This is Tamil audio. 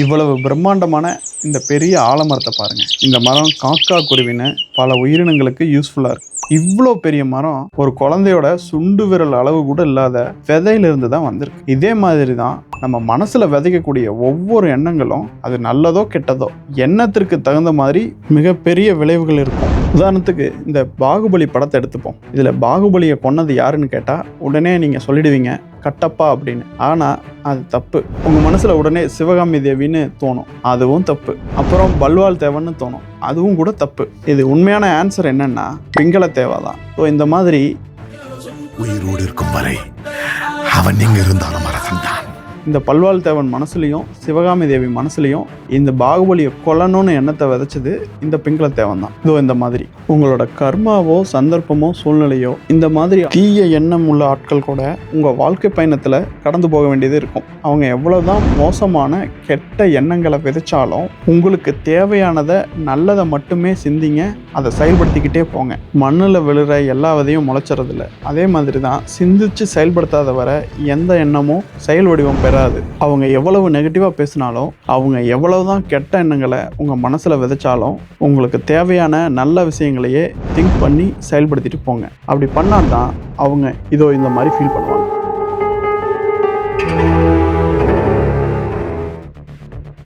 இவ்வளவு பிரம்மாண்டமான இந்த பெரிய ஆலமரத்தை பாருங்க. இந்த மரம் காக்கா குருவின்னு பல உயிரினங்களுக்கு யூஸ்ஃபுல்லாக இருக்கு. இவ்வளோ பெரிய மரம் ஒரு குழந்தையோட சுண்டு விரல் அளவு கூட இல்லாத விதையிலிருந்து தான் வந்திருக்கு. இதே மாதிரி தான் நம்ம மனசில் விதைக்கக்கூடிய ஒவ்வொரு எண்ணங்களும் அது நல்லதோ கெட்டதோ எண்ணத்திற்கு தகுந்த மாதிரி மிகப்பெரிய விளைவுகள் இருக்கும். உதாரணத்துக்கு இந்த பாகுபலி படத்தை எடுத்துப்போம். இதில் பாகுபலியை கொன்னது யாருன்னு கேட்டால் உடனே நீங்கள் சொல்லிடுவீங்க கட்டப்பா அப்படின்னு. ஆனால் அது தப்பு. உங்கள் மனசில் உடனே சிவகாமி தேவின்னு தோணும். அதுவும் தப்பு. அப்புறம் பல்வால் தேவன்னு தோணும். அதுவும் கூட தப்பு. இது உண்மையான ஆன்சர் என்னன்னா பிங்கள தேவை தான் ஸோ இந்த மாதிரி உயிரோடு இருக்கும் வரை அவன் எங்க இருந்தாலும் அரசன் தான் இந்த பல்வாள் தேவன் மனசுலையும் சிவகாமி தேவி மனசுலையும் இந்த பாகுபலியை கொல்லணும்னு எண்ணத்தை விதைச்சது இந்த பிங்கள தேவன் தான். இதோ இந்த மாதிரி. உங்களோட கர்மாவோ சந்தர்ப்பமோ சூழ்நிலையோ இந்த மாதிரி தீய எண்ணம் உள்ள ஆட்கள் கூட உங்கள் வாழ்க்கை பயணத்தில் கடந்து போக வேண்டியது இருக்கும். அவங்க எவ்வளோதான் மோசமான கெட்ட எண்ணங்களை விதைச்சாலும் உங்களுக்கு தேவையானதை நல்லதை மட்டுமே சிந்திங்க அதை செயல்படுத்திக்கிட்டே போங்க. மண்ணில் விழுற எல்லா விதையும் முளைச்சறதில்ல. அதே மாதிரி தான் சிந்திச்சு செயல்படுத்தாத வரை எந்த எண்ணமும் செயல் வடிவம் வராது அவங்க எவ்வளவு நெகட்டிவாக பேசினாலும் அவங்க எவ்வளவு தான் கெட்ட எண்ணங்களை உங்கள் மனசில் விதைச்சாலும் உங்களுக்கு தேவையான நல்ல விஷயங்களையே திங்க் பண்ணி செயல்படுத்திட்டு போங்க. அப்படி பண்ணால் தான் அவங்க இதோ இந்த மாதிரி ஃபீல் பண்ணுவாங்க.